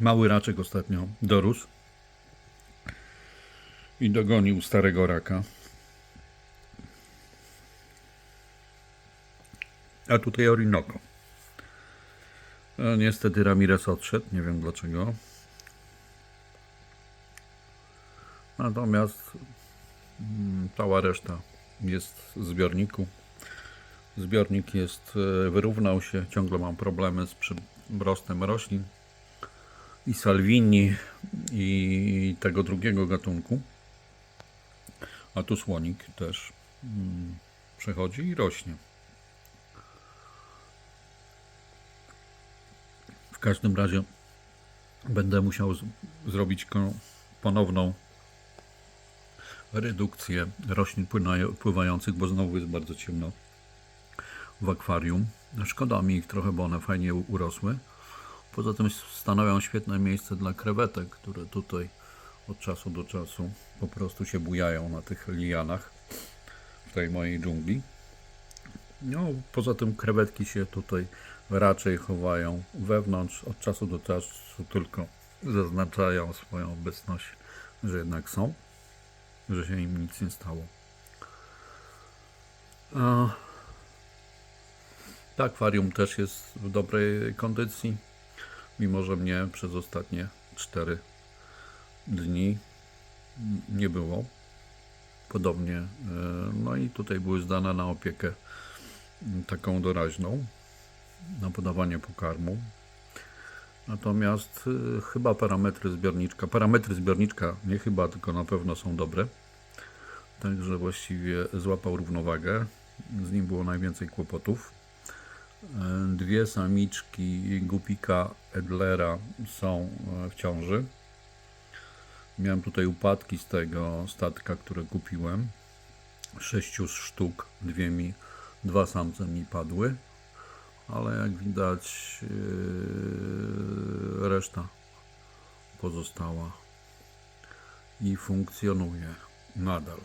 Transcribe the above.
Mały raczek ostatnio dorósł i dogonił starego raka. A tutaj Orinoco. E, Niestety Ramirez odszedł, nie wiem dlaczego. Natomiast mm, cała reszta jest w zbiorniku. Zbiornik jest, e, wyrównał się, ciągle mam problemy z przyrostem roślin i salwini i tego drugiego gatunku. A tu słonik też mm, przechodzi i rośnie. W każdym razie będę musiał zrobić ponowną redukcję roślin pływających, bo znowu jest bardzo ciemno w akwarium. Szkoda mi ich trochę, bo one fajnie urosły. Poza tym stanowią świetne miejsce dla krewetek, które tutaj od czasu do czasu po prostu się bujają na tych lianach w tej mojej dżungli. No, poza tym krewetki się tutaj raczej chowają wewnątrz, od czasu do czasu tylko zaznaczają swoją obecność, że jednak są, że się im nic nie stało. To akwarium też jest w dobrej kondycji, mimo że mnie przez ostatnie 4 dni nie było. Podobnie. e, No i tutaj były zdane na opiekę taką doraźną, na podawanie pokarmu. Natomiast y, chyba parametry zbiorniczka, parametry zbiorniczka nie chyba, tylko na pewno są dobre. Także właściwie złapał równowagę. Z nim było najwięcej kłopotów. Dwie samiczki Gupika Edlera są e, w ciąży. Miałem tutaj upadki z tego statka, które kupiłem. Sześciu sztuk, dwie mi, dwa samce mi padły, ale jak widać yy, reszta pozostała i funkcjonuje nadal.